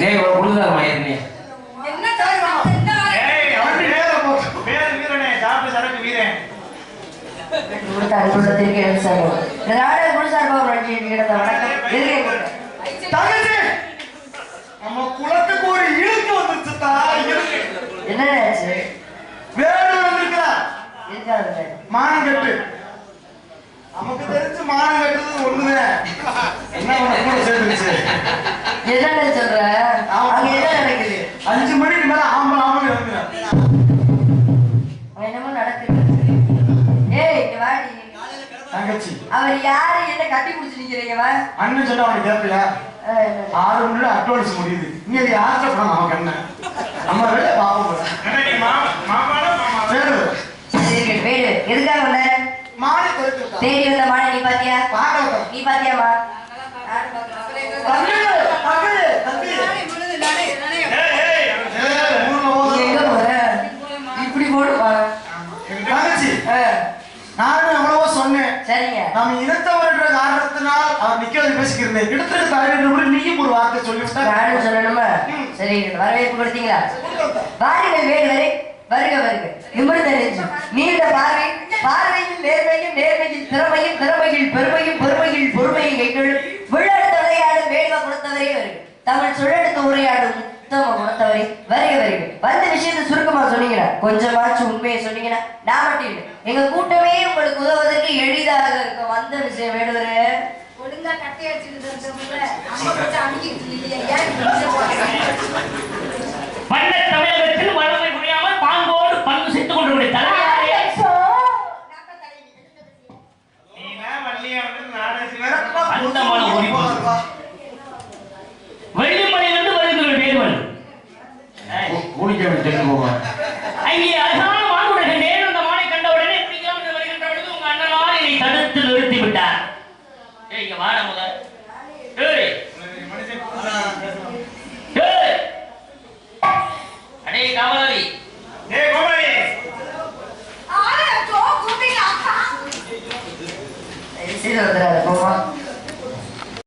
ஏய் இவ்வளவு புழுதாரமா ஏன் கொடுத்தாரு கொடுத்ததற்கு எனக்கு சார் நாடக குடிசார் பாபு நன்றி கிடந்த வணக்கம் எதிரே நம்ம குலத்துக்கு ஒரு இழுக்கு வந்துச்சு ஆச்சு வேடு இருக்காது மானம் கட்டு நமக்கு தெரிஞ்சு மானம் கட்டுறது ஒண்ணுதான் என்ன கூட சொல்ற? தங்கச்சி. அவர் யாரு? என்ன கட்டி பிடிச்சு நிக்கிறீங்க வா. அண்ணன் சொன்னா அவனுக்கு என்ன? ஆறு மணில அட்வான்ஸ் முடியுது. இங்க யார்கிட்ட போனா நமக்கு என்ன நம்ம வேலை பாவம் சரி சரி, இருக்கு, வேடு எதுக்காக வந்த? மாடி கொடுத்து தேடி வந்த மாடை நீ பாத்தியா? நீ பாத்தியாமா நீ இப்படி தங்கச்சி. நானும் எவ்வளவோ சொன்னேன் சரிங்க. நம்ம இனத்தவர்ன்ற காரணத்தினால் அவர் நிக்கிறது பேசிக்கிறேன் இடத்துக்கு தலைவர் நீயும் ஒரு வார்த்தை சொல்லிவிட்டா நானும் சொல்லணுமா? சரி வரவேற்பு கொடுத்தீங்களா? வாருங்கள் வரை வருக வருக. நிமிர்ந்த நெஞ்சு நீண்ட பார்வை பார்வையில் நேர்மையும் நேர்மையில் திறமையும் திறமையில் பெருமையும் பெருமையில் பொறுமையும் கைகளும் கொஞ்சமாச்சும் உண்மையை சொன்னீங்கன்னா நான் மட்டும் எங்க கூட்டமே உங்களுக்கு உதவுவதற்கு எளிதாக இருக்கும். வந்த விஷயம் வேடுவரே ஒழுங்கா கட்டி அடிச்சுட்டு नहीं कामनारी ने गोबाई अरे तो गोपी का ऐसे लग रहा है बाबा